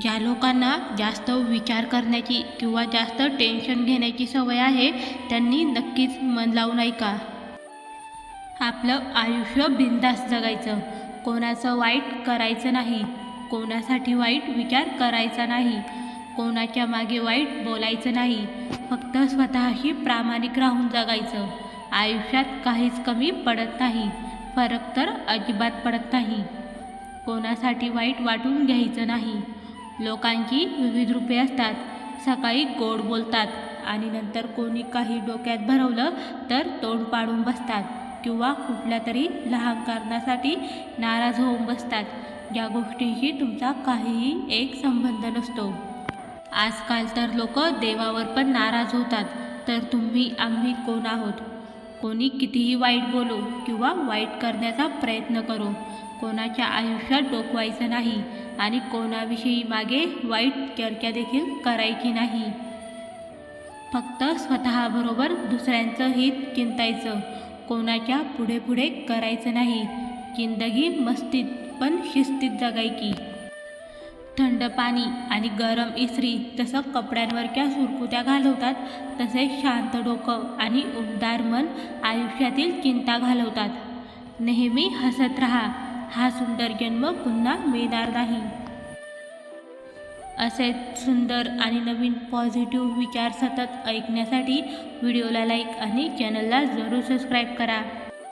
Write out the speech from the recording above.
ज्या लोकांना जास्त विचार करण्याची किंवा जास्त टेन्शन घेण्याची सवय आहे त्यांनी नक्कीच मन लावून ऐका आपलं आयुष्य बिंदास जगायचं. कोणाचं वाईट करायचं नाही. कोणासाठी वाईट विचार करायचा नाही. कोणाच्या मागे वाईट बोलायचं नाही. फक्त स्वतःशी प्रामाणिक राहून जगायचं. आयुष्यात काहीच कमी पडत नाही. फरक तर अजिबात पडत नाही. कोणासाठी वाईट वाटून घ्यायचं नाही. लोकांची विविध रूपे असतात. सकाळी गोड बोलतात आणि नंतर कोणी काही डोक्यात भरवलं तर तोंड पाडून बसतात किंवा कुठल्या तरी लहान कारणासाठी नाराज होऊन बसतात. या गोष्टीशी तुमचा काहीही एक संबंध नसतो. आजकाल तर लोक देवावर पण नाराज होतात. तर तुम्ही आम्ही कोण आहोत? कोणी कितीही वाईट बोलो किंवा वाईट करण्याचा प्रयत्न करो. कोणाच्या आयुष्यात डोकवायचं नाही आणि कोणाविषयी मागे वाईट चर्चा देखील करायची नाही. फक्त स्वतःबरोबर दुसऱ्यांचं हित चिंतायचं. कोणाच्या पुढे पुढे करायचं नाही. जिंदगी मस्तीत पण शिस्तीत जगायची. थंड पाणी आणि गरम इस्त्री जसं कपड्यांवरच्या सुरकुत्या घालवतात तसे शांत डोकं आणि उबदार मन आयुष्यातील चिंता घालवतात. नेहमी हसत राहा. हा सुंदर जन्म पुन्हा मिळणार नाही. असे सुंदर आणि नवीन पॉझिटिव्ह विचार सतत ऐकण्यासाठी व्हिडिओला लाईक आणि चॅनलला जरूर सबस्क्राईब करा.